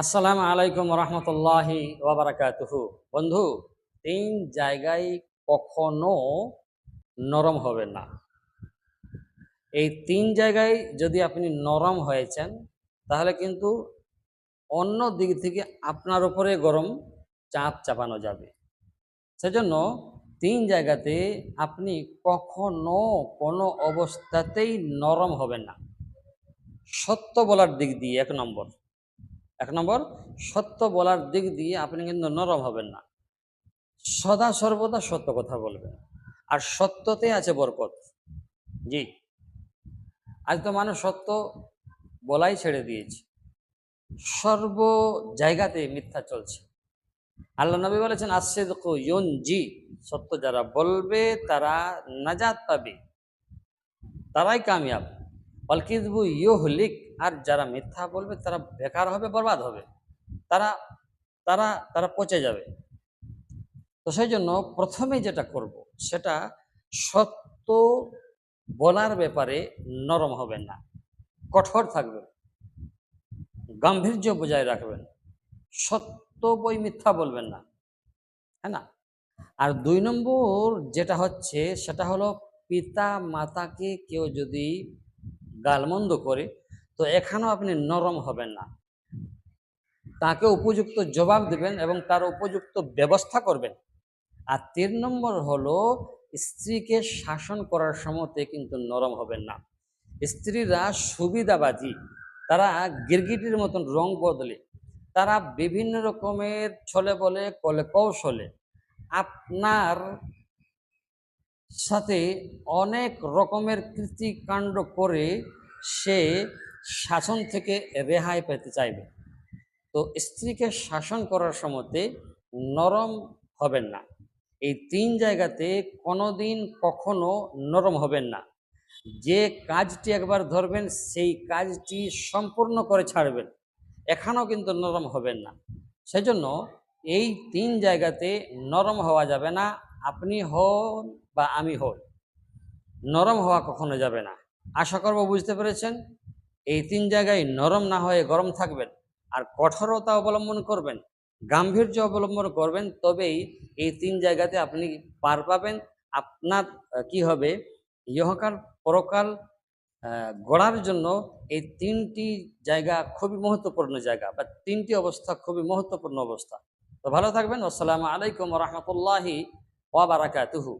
আসসালামু আলাইকুম রহমতুল্লাহি ওয়াবারাকাতুহু বন্ধু, তিন জায়গায় কখনো নরম হবে না। এই তিন জায়গায় যদি আপনি নরম হয়েছেন, তাহলে কিন্তু অন্য দিক থেকে আপনার উপরে গরম চাপ চাপানো যাবে। সেজন্য তিন জায়গাতে আপনি কখনো কোনো অবস্থাতেই নরম হবেন না। সত্য বলার দিক দিয়ে, এক নম্বর। এক নম্বর, সত্য বলার দিক দিয়ে আপনি কিন্তু নরম হবেন না। সদা সর্বদা সত্য কথা বলবেন। আর সত্যতে আছে বরকত। জি। আজ তো মানুষ সত্য বলাই ছেড়ে দিয়েছে। সর্ব জায়গাতে মিথ্যা চলছে। আল্লাহ নবী বলেছেন আসছে ইয়ন জি সত্য যারা বলবে তারা নাজাত পাবে। তারাই কামিয়াব। অলকিদবু ইহলিক আর যারা মিথ্যা বলবে তারা বেকার হবে, বরবাদ হবে। তারা তারা তারা পচে যাবে। তো সেই জন্য প্রথমে যেটা করব, সেটা সত্য বলার ব্যাপারে নরম হবেন না, কঠোর থাকবেন, গাম্ভীর্য বজায় রাখবেন, সত্য বই মিথ্যা বলবেন না হ্যাঁ না? আর দুই নম্বর যেটা হচ্ছে, সেটা হলো পিতা মাতাকে কেউ যদি গালমন্দ করে, তো এখানেও আপনি নরম হবেন না। তাকে উপযুক্ত জবাব দেবেন এবং তার উপযুক্ত ব্যবস্থা করবেন। আর তিন নম্বর হলো, স্ত্রীকে শাসন করার সময়তে কিন্তু নরম হবেন না। স্ত্রীরা সুবিধাবাদী তারা গিরগিটির মতন রং বদলে, তারা বিভিন্ন রকমের ছলে বলে, কলে কৌশলে আপনার সাথে অনেক রকমের কৃতিকাণ্ড করে সে শাসন থেকে রেহাই পেতে চাইবে। তো স্ত্রীকে শাসন করার সময়তে নরম হবেন না। এই তিন জায়গাতে কোনোদিন কখনো নরম হবেন না। যে কাজটি একবার ধরবেন, সেই কাজটি সম্পূর্ণ করে ছাড়বেন। এখানেও কিন্তু নরম হবেন না। সেজন্য এই তিন জায়গাতে নরম হওয়া যাবে না। আপনি হন বা আমি হন নরম হওয়া কখনো যাবে না। আশা করব বুঝতে পেরেছেন? এই তিন জায়গায় নরম না হয়ে গরম থাকবেন আর কঠোরতা অবলম্বন করবেন, গাম্ভীর্য অবলম্বন করবেন, তবেই এই তিন জায়গাতে আপনি পার পাবেন। আপনার কি হবে? ইহকাল, পরকাল গড়ার জন্য এই তিনটি জায়গা খুবই মহত্বপূর্ণ জায়গা বা তিনটি অবস্থা খুবই মহত্বপূর্ণ অবস্থা। তো ভালো থাকবেন। আসসালামু আলাইকুম রহমতুল্লাহি ওয়াবারাকাতুহু